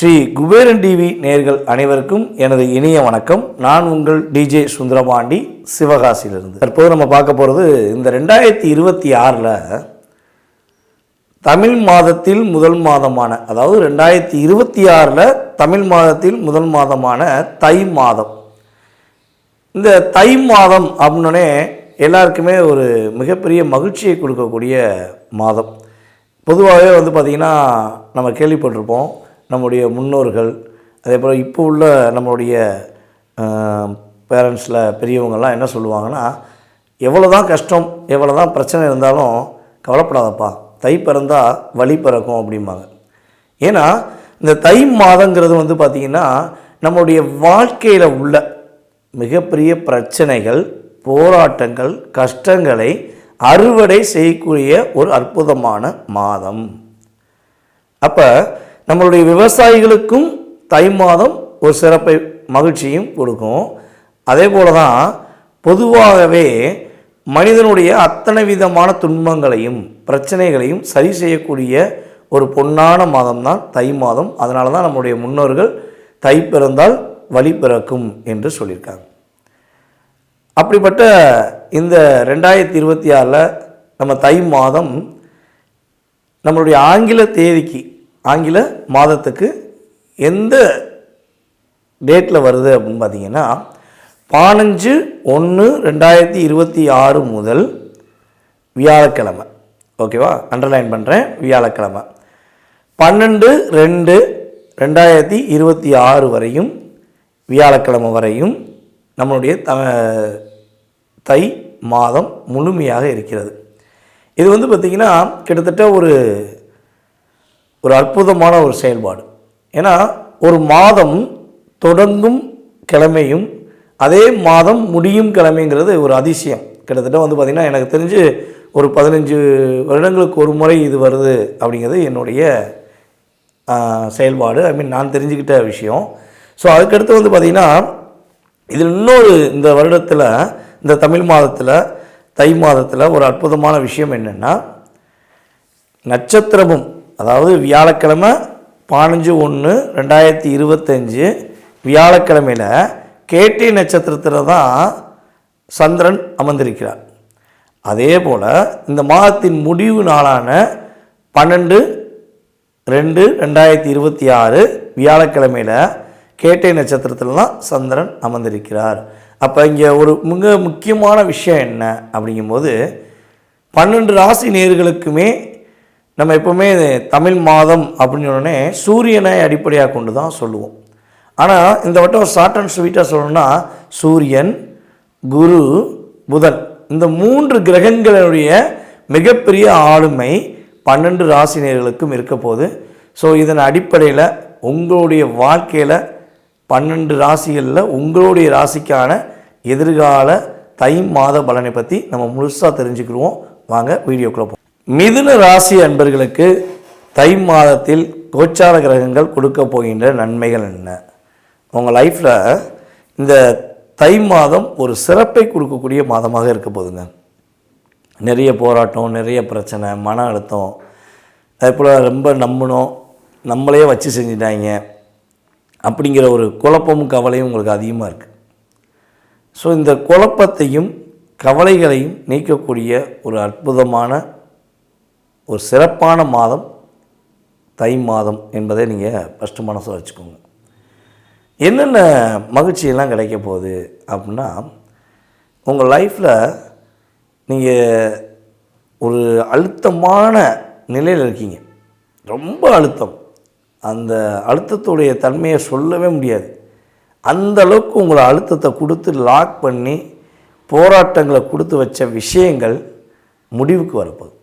Sri Kuberan TV நேர்கள் அனைவருக்கும் எனது இனிய வணக்கம். நான் உங்கள் டிஜே சுந்தரபாண்டி சிவகாசியிலிருந்து. தற்போது நம்ம பார்க்க போகிறது இந்த ரெண்டாயிரத்தி இருபத்தி ஆறில் தமிழ் மாதத்தில் முதல் மாதமான அதாவது ரெண்டாயிரத்தி இருபத்தி ஆறில் தமிழ் மாதத்தில் முதல் மாதமான தை மாதம். இந்த தை மாதம் அப்படின்னே எல்லாருக்குமே ஒரு மிகப்பெரிய மகிழ்ச்சியை கொடுக்கக்கூடிய மாதம். பொதுவாகவே வந்து பார்த்திங்கன்னா நம்ம கேள்விப்பட்டிருப்போம் நம்முடைய முன்னோர்கள் அதே போல் இப்போ உள்ள நம்மளுடைய பேரண்ட்ஸில் பெரியவங்கள்லாம் என்ன சொல்லுவாங்கன்னா எவ்வளோ தான் கஷ்டம் எவ்வளோ தான் பிரச்சனை இருந்தாலும் கவலைப்படாதப்பா. தை பிறந்தால் வழி பிறக்கும் அப்படிம்பாங்க. ஏன்னா இந்த தை மாதங்கிறது வந்து பார்த்திங்கன்னா நம்மளுடைய வாழ்க்கையில் உள்ள மிகப்பெரிய பிரச்சனைகள் போராட்டங்கள் கஷ்டங்களை அறுவடை செய்யக்கூடிய ஒரு அற்புதமான மாதம். அப்போ நம்மளுடைய விவசாயிகளுக்கும் தை மாதம் ஒரு சிறப்பை மகிழ்ச்சியும் கொடுக்கும். அதே போல தான் பொதுவாகவே மனிதனுடைய அத்தனை விதமான துன்பங்களையும் பிரச்சனைகளையும் சரி செய்யக்கூடிய ஒரு பொன்னான மாதம் தான் தை மாதம். அதனால தான் நம்முடைய முன்னோர்கள் தை பிறந்தால் வழி பிறக்கும் என்று சொல்லியிருக்காங்க. அப்படிப்பட்ட இந்த ரெண்டாயிரத்தி இருபத்தி ஆறில் நம்ம தை மாதம் நம்மளுடைய ஆங்கில தேதிக்கு ஆங்கில மாதத்துக்கு எந்த டேட்டில் வருது அப்படின்னு பார்த்தீங்கன்னா பதினஞ்சு ஒன்று ரெண்டாயிரத்தி இருபத்தி ஆறு முதல் வியாழக்கிழமை. ஓகேவா? அண்டர்லைன் பண்ணுறேன் வியாழக்கிழமை. பன்னெண்டு ரெண்டு ரெண்டாயிரத்தி இருபத்தி ஆறு வரையும் வியாழக்கிழமை வரையும் நம்மளுடைய த தை மாதம் முழுமையாக இருக்கிறது. இது வந்து பார்த்திங்கன்னா கிட்டத்தட்ட ஒரு ஒரு அற்புதமான ஒரு செயல்பாடு. ஏன்னா ஒரு மாதம் தொடங்கும் கிழமையும் அதே மாதம் முடியும் கிழமைங்கிறது ஒரு அதிசயம். கிட்டத்தட்ட வந்து பார்த்திங்கன்னா எனக்கு தெரிஞ்சு ஒரு பதினஞ்சு வருடங்களுக்கு ஒரு முறை இது வருது அப்படிங்கிறது என்னுடைய செயல்பாடு. ஐ மீன் நான் தெரிஞ்சுக்கிட்ட விஷயம். ஸோ அதுக்கடுத்து வந்து பார்த்திங்கன்னா இதில் இன்னொரு இந்த வருடத்தில் இந்த தமிழ் மாதத்தில் தை மாதத்தில் ஒரு அற்புதமான விஷயம் என்னென்னா நட்சத்திரமும் அதாவது வியாழக்கிழமை பதினஞ்சு ஒன்று ரெண்டாயிரத்தி இருபத்தஞ்சு வியாழக்கிழமையில் கேட்டி நட்சத்திரத்தில் தான் சந்திரன் அமர்ந்திருக்கிறார். அதே போல் இந்த மாதத்தின் முடிவு நாளான பன்னெண்டு ரெண்டு ரெண்டாயிரத்தி இருபத்தி ஆறு வியாழக்கிழமையில் கேட்டை நட்சத்திரத்தில் தான் சந்திரன் அமர்ந்திருக்கிறார். அப்போ இங்கே ஒரு மிக முக்கியமான விஷயம் என்ன அப்படிங்கும்போது பன்னெண்டு ராசி நேர்களுக்குமே நம்ம எப்போவுமே தமிழ் மாதம் அப்படின்னு உடனே சூரியனை அடிப்படையாக கொண்டு தான் சொல்லுவோம். ஆனால் இந்த வட்டம் ஒரு ஷார்ட் அண்ட் ஸ்வீட்டாக சொல்லணும்னா சூரியன் குரு புதன் இந்த மூன்று கிரகங்களுடைய மிகப்பெரிய ஆளுமை பன்னெண்டு ராசினியர்களுக்கும் இருக்க போது ஸோ இதன் அடிப்படையில் உங்களுடைய வாழ்க்கையில் பன்னெண்டு ராசிகளில் உங்களுடைய ராசிக்கான எதிர்கால தை மாத பலனை பற்றி நம்ம முழுசாக தெரிஞ்சுக்கிடுவோம். வாங்க வீடியோக்குள்ளே மிதுன ராசி அன்பர்களுக்கு தை மாதத்தில் கோச்சார கிரகங்கள் கொடுக்க போகின்ற நன்மைகள் என்ன? உங்கள் லைஃப்பில் இந்த தை மாதம் ஒரு சிறப்பை கொடுக்கக்கூடிய மாதமாக இருக்க போதுங்க நிறைய போராட்டம் நிறைய பிரச்சனை மன அழுத்தம். அதே போல் ரொம்ப நம்பணும். நம்மளே வச்சு செஞ்சுட்டாங்க. அப்படிங்கிற ஒரு குழப்பமும் கவலையும் உங்களுக்கு அதிகமாக இருக்குது ஸோ இந்த குழப்பத்தையும் கவலைகளையும் நீக்கக்கூடிய ஒரு அற்புதமான ஒரு சிறப்பான மாதம் தை மாதம் என்பதை நீங்கள் ஃபஸ்ட்டு மனசில் வச்சுக்கோங்க. என்னென்ன மகிழ்ச்சியெல்லாம் கிடைக்க போகுது அப்படின்னா உங்கள் லைஃப்பில் நீங்கள் ஒரு அழுத்தமான நிலையில் இருக்கீங்க. ரொம்ப அழுத்தம். அந்த அழுத்தத்துடைய தன்மையை சொல்லவே முடியாது. அந்த அளவுக்கு உங்களை அழுத்தத்தை கொடுத்து லாக் பண்ணி போராட்டங்களை கொடுத்து வச்ச விஷயங்கள் முடிவுக்கு வரப்போகுது.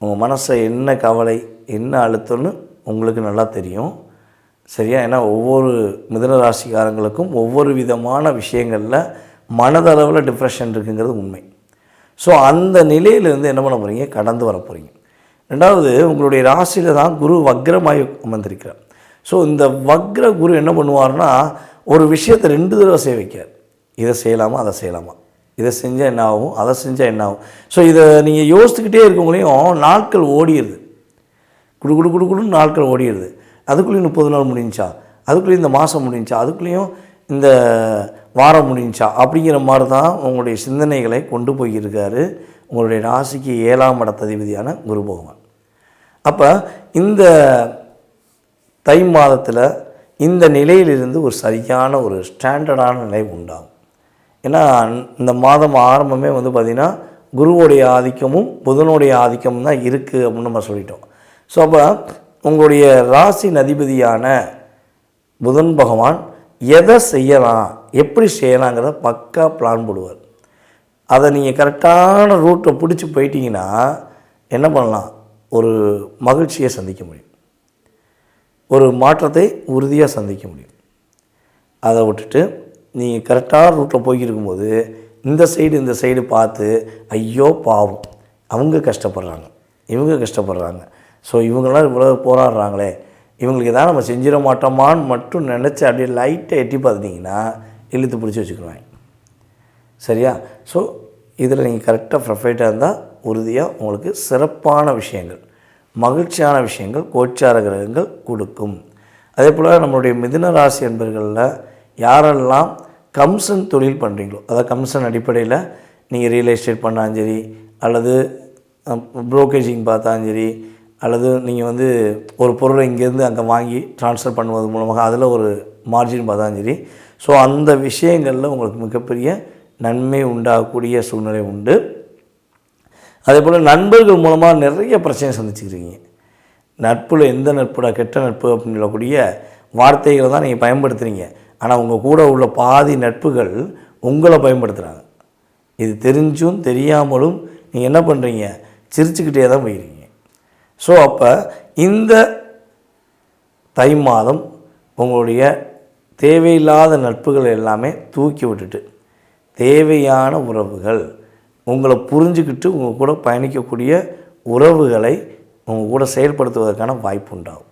உங்கள் மனசை என்ன கவலை என்ன அழுத்தம்னு உங்களுக்கு நல்லா தெரியும். சரியா? ஏன்னா ஒவ்வொரு மிதன ராசிக்காரங்களுக்கும் ஒவ்வொரு விதமான விஷயங்களில் மனதளவில் டிப்ரெஷன் இருக்குங்கிறது உண்மை. ஸோ அந்த நிலையிலேருந்து என்ன பண்ண போகிறீங்க கடந்து வர போகிறீங்க ரெண்டாவது உங்களுடைய ராசியில் தான் குரு வக்ரமாய் அமர்ந்திருக்கிறார். ஸோ இந்த வக்ர குரு என்ன பண்ணுவார்னா ஒரு விஷயத்தை ரெண்டு தடவை செய்ய வைக்கார் இதை செய்யலாமா அதை செய்யலாமா? இதை செஞ்சால் என்ன ஆகும் அதை செஞ்சால் என்ன ஆகும்? ஸோ இதை நீங்கள் யோசித்துக்கிட்டே இருக்கவங்களையும் நாட்கள் ஓடிடுது. குடு குடு குடு குடுன்னு நாட்கள் ஓடிடுது. அதுக்குள்ளேயும் முப்பது நாள் முடிஞ்சா அதுக்குள்ளேயும் இந்த மாதம் முடிஞ்சா அதுக்குள்ளேயும் இந்த வாரம் முடிஞ்சா அப்படிங்கிற மாதிரி தான் உங்களுடைய சிந்தனைகளை கொண்டு போயிருக்காரு. உங்களுடைய ராசிக்கு ஏழாம் இடத்ததிபதியான குரு பகவான். அப்போ இந்த தை மாதத்தில் இந்த நிலையிலிருந்து ஒரு சரியான ஒரு ஸ்டாண்டர்டான நிலை உண்டாகும். ஏன்னா இந்த மாதம் ஆரம்பமே வந்து பார்த்திங்கன்னா குருவோடைய ஆதிக்கமும் புதனுடைய ஆதிக்கமும் தான் இருக்குது அப்படின்னு நம்ம சொல்லிட்டோம். ஸோ அப்போ உங்களுடைய ராசி அதிபதியான புதன் பகவான் எதை செய்யலாம் எப்படி செய்யலாங்கிறத பக்கா பிளான் போடுவார். அதை நீங்கள் கரெக்டான ரூட்டை பிடிச்சி போயிட்டீங்கன்னா என்ன பண்ணலாம்? ஒரு மகிழ்ச்சியை சந்திக்க முடியும். ஒரு மாற்றத்தை உறுதியாக சந்திக்க முடியும். அதை விட்டுட்டு நீங்கள் கரெக்டான ரூட்டில் போய்க்கிருக்கும்போது இந்த சைடு இந்த சைடு பார்த்து ஐயோ பாவம். அவங்க கஷ்டப்படுறாங்க. இவங்க கஷ்டப்படுறாங்க. ஸோ இவங்களாம் இவ்வளோ போராடுறாங்களே. இவங்களுக்கு எதாவது நம்ம செஞ்சிட மாட்டோமான்னு மட்டும் நினச்சி அப்படியே லைட்டாக எட்டி பார்த்துட்டிங்கன்னா இழுத்து பிடிச்சி வச்சுக்கிடுவாங்க. சரியா? ஸோ இதில் நீங்கள் கரெக்டாக ப்ரொஃபைட்டாக இருந்தால் உறுதியாக உங்களுக்கு சிறப்பான விஷயங்கள் மகிழ்ச்சியான விஷயங்கள் கோச்சார கிரகங்கள் கொடுக்கும். அதே போல் நம்மளுடைய மிதுன ராசி என்பர்களில் யாரெல்லாம் கம்சன் தொழில் பண்ணுறீங்களோ அதாவது கம்சன் அடிப்படையில் நீங்கள் ரியல் எஸ்டேட் பண்ணாலும் சரி அல்லது ப்ரோக்கேஜிங் பார்த்தாலும் சரி அல்லது நீங்கள் வந்து ஒரு பொருளை இங்கேருந்து அங்கே வாங்கி ட்ரான்ஸ்ஃபர் பண்ணுவது மூலமாக அதில் ஒரு மார்ஜின் பார்த்தாலும் சரி ஸோ அந்த விஷயங்களில் உங்களுக்கு மிகப்பெரிய நன்மை உண்டாகக்கூடிய சூழ்நிலை உண்டு. அதே போல் நண்பர்கள் மூலமாக நிறைய பிரச்சனை சந்திச்சுக்கிறீங்க. நட்பில் எந்த நட்புடா கெட்ட நட்பு அப்படின்னு சொல்லக்கூடிய வார்த்தைகளை தான் நீங்கள் பயன்படுத்துகிறீங்க ஆனால் உங்கள் கூட உள்ள பாதி நட்புகள் உங்களை பயன்படுத்துகிறாங்க இது தெரிஞ்சும் தெரியாமலும் நீங்கள் என்ன பண்ணுறீங்க சிரிச்சுக்கிட்டே தான் போயிருக்கீங்க. ஸோ அப்போ இந்த தை மாதம் உங்களுடைய தேவையில்லாத நட்புகள் எல்லாமே தூக்கி விட்டுட்டு தேவையான உறவுகள் உங்களை புரிஞ்சுக்கிட்டு உங்கள் கூட பயணிக்கக்கூடிய உறவுகளை உங்கள் கூட செயல்படுத்துவதற்கான வாய்ப்பு உண்டாகும்.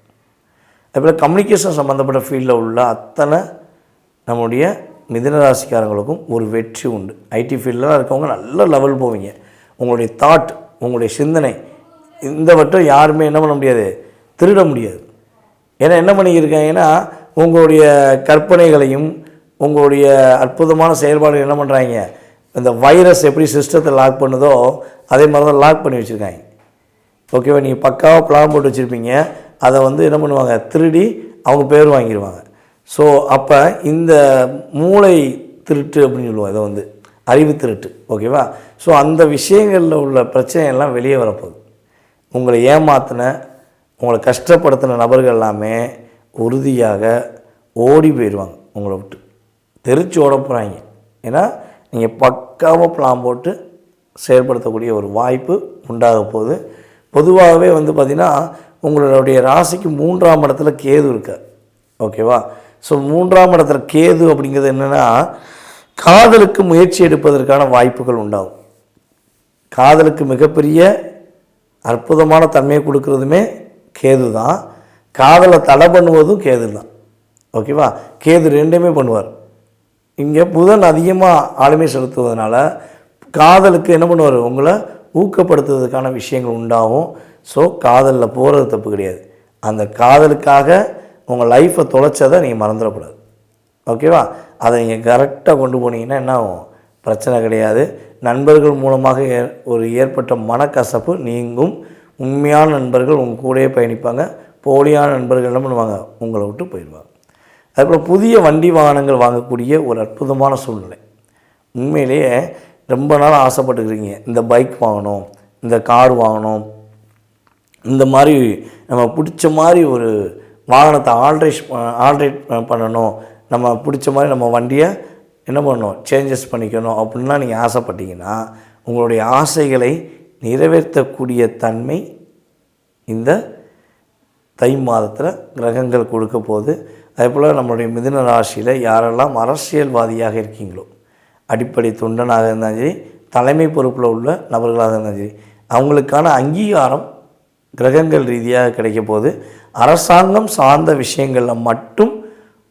அதுபோல் கம்யூனிகேஷன் சம்மந்தப்பட்ட ஃபீல்டில் உள்ள அத்தனை நம்முடைய மிதனராசிக்காரங்களுக்கும் ஒரு வெற்றி உண்டு. ஐடி ஃபீல்டெலாம் இருக்கவங்க நல்ல லெவல் போவீங்க. உங்களுடைய தாட் உங்களுடைய சிந்தனை இந்த வட்டம் யாருமே என்ன பண்ண முடியாது திருட முடியாது. ஏன்னா என்ன பண்ணியிருக்காங்கன்னா உங்களுடைய கற்பனைகளையும் உங்களுடைய அற்புதமான செயல்பாடுகள் என்ன பண்ணுறாங்க இந்த வைரஸ் எப்படி சிஸ்டத்தை லாக் பண்ணுதோ அதே மாதிரி தான் லாக் பண்ணி வச்சுருக்காங்க. ஓகேவா நீங்கள் பக்காவாக பிளான் போட்டு வச்சுருப்பீங்க. அதை வந்து என்ன பண்ணுவாங்க? திருடி அவங்க பேர் வாங்கிடுவாங்க ஸோ அப்போ இந்த மூளை திருட்டு அப்படின்னு சொல்லுவோம் இதை வந்து. அறிவு திருட்டு. ஓகேவா ஸோ அந்த விஷயங்களில் உள்ள பிரச்சனையெல்லாம் வெளியே வரப்போகுது. உங்களை ஏமாத்தின உங்களை கஷ்டப்படுத்தின நபர்கள் எல்லாமே உறுதியாக ஓடி போயிடுவாங்க உங்களை விட்டு. தெரிச்சு ஓட போகிறாங்க ஏன்னா நீங்கள் பக்காவாக பிளான் போட்டு செயல்படுத்தக்கூடிய ஒரு வாய்ப்பு உண்டாக போகுது. பொதுவாகவே வந்து பார்த்திங்கன்னா உங்களுடைய ராசிக்கு மூன்றாம் இடத்துல கேது இருக்க. ஓகேவா ஸோ மூன்றாம் இடத்துல கேது அப்படிங்கிறது என்னென்னா காதலுக்கு முயற்சி எடுப்பதற்கான வாய்ப்புகள் உண்டாகும். காதலுக்கு மிகப்பெரிய அற்புதமான தன்மையை கொடுக்கறதுமே கேது தான். காதலை தடை பண்ணுவதும் கேது தான் ஓகேவா கேது ரெண்டுமே பண்ணுவார். இங்கே புதன் அதிகமாக ஆளுமை செலுத்துவதனால காதலுக்கு என்ன பண்ணுவார்? உங்களை ஊக்கப்படுத்துவதற்கான விஷயங்கள் உண்டாகும். ஸோ காதலில் போகிறது தப்பு கிடையாது. அந்த காதலுக்காக உங்கள் லைஃப்பை தொலைச்சதை நீங்கள் மறந்துடக்கூடாது. ஓகேவா அதை நீங்கள் கரெக்டாக கொண்டு போனீங்கன்னா என்ன ஆகும்? பிரச்சனை கிடையாது. நண்பர்கள் மூலமாக ஏ ஒரு ஏற்பட்ட மனக்கசப்பு நீங்கும். உண்மையான நண்பர்கள் உங்கள் கூடயே பயணிப்பாங்க. போலியான நண்பர்கள் என்ன பண்ணுவாங்க? உங்களை விட்டு போயிடுவாங்க. அதுபோல் புதிய வண்டி வாகனங்கள் வாங்கக்கூடிய ஒரு அற்புதமான சூழ்நிலை. உண்மையிலேயே ரொம்ப நாள் ஆசைப்பட்டுக்கிறீங்க இந்த பைக் வாங்கணும் இந்த கார் வாங்கணும் இந்த மாதிரி நம்ம பிடிச்ச மாதிரி ஒரு வாகனத்தை ஆல்ட்ரேஷ் ஆல்ட்ரேட் பண்ணணும். நம்ம பிடிச்ச மாதிரி நம்ம வண்டியை என்ன பண்ணணும் சேஞ்சஸ் பண்ணிக்கணும் அப்படின்லாம் நீங்கள் ஆசைப்பட்டீங்கன்னா உங்களுடைய ஆசைகளை நிறைவேற்றக்கூடிய தன்மை இந்த தை மாதத்தில் கிரகங்கள் கொடுக்க போது அதே போல் நம்மளுடைய மிதுன ராசியில் யாரெல்லாம் அரசியல்வாதியாக இருக்கீங்களோ அடிப்படை தொண்டனாக இருந்தாலும் சரி தலைமை பொறுப்பில் உள்ள நபர்களாக இருந்தாலும் சரி அவங்களுக்கான அங்கீகாரம் கிரகங்கள் ரீதியாக கிடைக்க போது அரசாங்கம் சார்ந்த விஷயங்களில் மட்டும்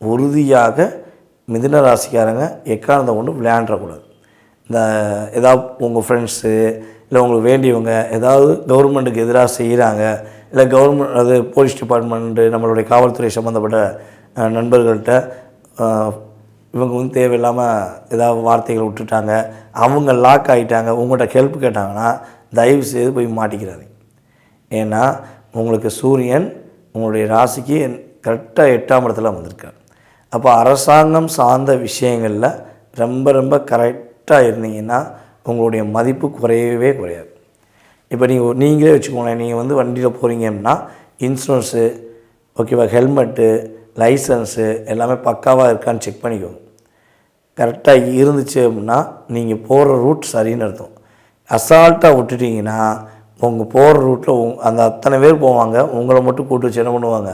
உறுதியாக மிதுன ராசிக்காரங்க எக்காரணத்தை கொண்டு விளையாண்டக்கூடாது. இந்த ஏதாவது உங்கள் ஃப்ரெண்ட்ஸு இல்லை உங்களுக்கு வேண்டியவங்க ஏதாவது கவர்மெண்ட்டுக்கு எதிராக செய்கிறாங்க இல்லை கவர்மெண்ட் அது போலீஸ் டிபார்ட்மெண்ட்டு நம்மளுடைய காவல்துறை சம்மந்தப்பட்ட நண்பர்கள்ட்ட இவங்க வந்து தேவையில்லாமல் ஏதாவது வார்த்தைகளை விட்டுட்டாங்க அவங்க லாக் ஆகிட்டாங்க உங்கள்கிட்ட ஹெல்ப் கேட்டாங்கன்னா தயவு செய்து போய் மாட்டிக்கிறாதீங்க. ஏன்னா உங்களுக்கு சூரியன் உங்களுடைய ராசிக்கு கரெக்டாக எட்டாம் இடத்துல வந்திருக்கார். அப்போ அரசாங்கம் சார்ந்த விஷயங்களில் ரொம்ப ரொம்ப கரெக்டாக இருந்தீங்கன்னா உங்களுடைய மதிப்பு குறையவே குறையாது. இப்போ நீங்கள் நீங்களே வச்சுக்கோங்களேன் நீங்கள் வந்து வண்டியில் போகிறீங்கன்னா இன்சூரன்ஸு ஓகேவா ஹெல்மெட்டு லைசன்ஸு எல்லாமே பக்காவாக இருக்கான்னு செக் பண்ணிக்கோங்க. கரெக்டாக இருந்துச்சு அப்படின்னா நீங்கள் போகிற ரூட் சரின்னு அர்த்தம். அசால்ட்டாக விட்டுட்டீங்கன்னா உங்கள் போகிற ரூட்டில் உங் அந்த அத்தனை பேர் போவாங்க. உங்களை மட்டும் கூட்டு வச்சு என்ன பண்ணுவாங்க?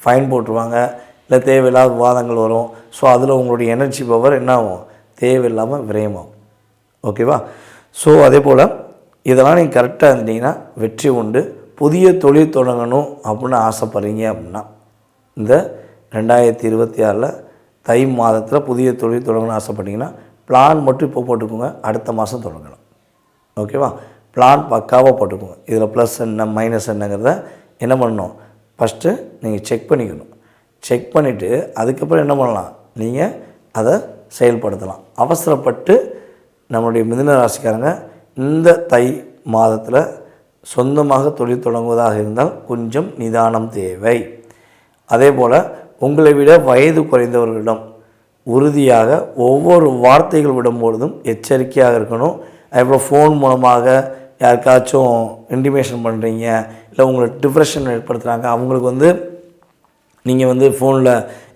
ஃபைன் போட்டுருவாங்க. இல்லை தேவையில்லாத வாதங்கள் வரும். ஸோ அதில் உங்களுடைய எனர்ஜி பவர் என்ன ஆகும்? தேவையில்லாமல் விரயமாகும். ஓகேவா? ஸோ அதே போல் இதெல்லாம் நீங்கள் கரெக்டாக இருந்தீங்கன்னா வெற்றி உண்டு. புதிய தொழில் தொடங்கணும் அப்படின்னு ஆசைப்படுறீங்க அப்படின்னா இந்த ரெண்டாயிரத்தி இருபத்தி ஆறில் தை மாதத்தில் புதிய தொழில் தொடங்கணும்னு ஆசைப்பட்டீங்கன்னா பிளான் மட்டும் இப்போ போட்டுக்கோங்க. அடுத்த மாதம் தொடங்கணும். ஓகேவா பிளான் பக்காவாக போட்டுக்கோங்க. இதில் ப்ளஸ் என்ன மைனஸ் என்னங்கிறத என்ன பண்ணணும்? ஃபஸ்ட்டு நீங்கள் செக் பண்ணிக்கணும். செக் பண்ணிவிட்டு அதுக்கப்புறம் என்ன பண்ணலாம்? நீங்கள் அதை செயல்படுத்தலாம். அவசரப்பட்டு நம்மளுடைய மிதுன ராசிக்காரங்க இந்த தை மாதத்தில் சொந்தமாக தொழில் தொடங்குவதாக இருந்தால் கொஞ்சம் நிதானம் தேவை. அதே போல் உங்களை விட வயது குறைந்தவர்களிடம் உறுதியாக ஒவ்வொரு வார்த்தைகள் விடும்பொழுதும் எச்சரிக்கையாக இருக்கணும். அதுபோல் ஃபோன் மூலமாக யாருக்காச்சும் இன்டிமேஷன் பண்ணுறீங்க இல்லை உங்களை டிப்ரெஷன் ஏற்படுத்துகிறாங்க அவங்களுக்கு வந்து நீங்கள் வந்து ஃபோனில்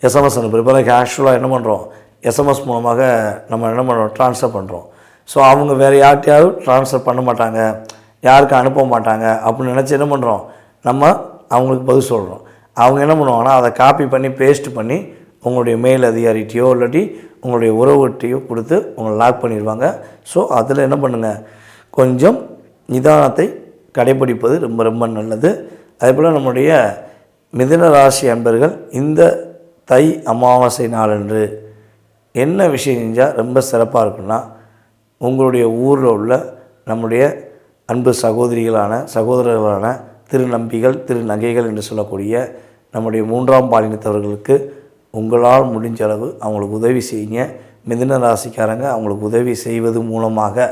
எஸ்எம்எஸ் அனுப்புகிற இப்போ கேஷுவலாக என்ன பண்ணுறோம் எஸ்எம்எஸ் மூலமாக நம்ம என்ன பண்ணுறோம் ட்ரான்ஸ்ஃபர் பண்ணுறோம் ஸோ அவங்க வேறு யார்கிட்டையாவது ட்ரான்ஸ்ஃபர் பண்ண மாட்டாங்க. யாருக்கு அனுப்ப மாட்டாங்க. அப்படின்னு நினச்சி என்ன பண்ணுறோம் நம்ம அவங்களுக்கு பதில் சொல்கிறோம் அவங்க என்ன பண்ணுவாங்கன்னா அதை காப்பி பண்ணி பேஸ்ட் பண்ணி உங்களுடைய மேல் அதிகாரிகிட்டையோ இல்லாட்டி உங்களுடைய உறவுகிட்டையோ கொடுத்து உங்களை லாக் பண்ணிடுவாங்க. ஸோ அதில் என்ன பண்ணுங்கள் கொஞ்சம் நிதானத்தை கடைபிடிப்பது ரொம்ப ரொம்ப நல்லது. அதேபோல் நம்முடைய மிதன ராசி அன்பர்கள் இந்த தை அமாவாசை நாளன்று என்ன விஷயம் செஞ்சால் ரொம்ப சிறப்பாக இருக்குன்னா உங்களுடைய ஊரில் உள்ள நம்முடைய அன்பு சகோதரிகளான சகோதரர்களான திருநம்பிகள் திருநகைகள் என்று சொல்லக்கூடிய நம்முடைய மூன்றாம் பாலினத்தவர்களுக்கு உங்களால் முடிஞ்ச அளவு அவங்களுக்கு உதவி செய்யுங்க. மிதுன ராசிக்காரங்க அவங்களுக்கு உதவி செய்வது மூலமாக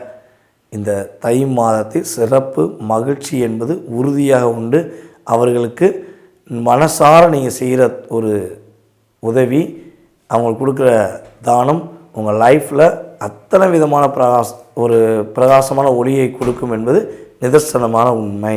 இந்த தை மாதத்தில் சிறப்பு மகிழ்ச்சி என்பது உறுதியாக உண்டு. அவர்களுக்கு மனசார நீங்கள் செய்கிற ஒரு உதவி அவங்களுக்கு கொடுக்குற தானம் உங்கள் லைஃப்பில் அத்தனை விதமான பிரகாஷ் ஒரு பிரகாசமான ஒளியை கொடுக்கும் என்பது நிதர்சனமான உண்மை.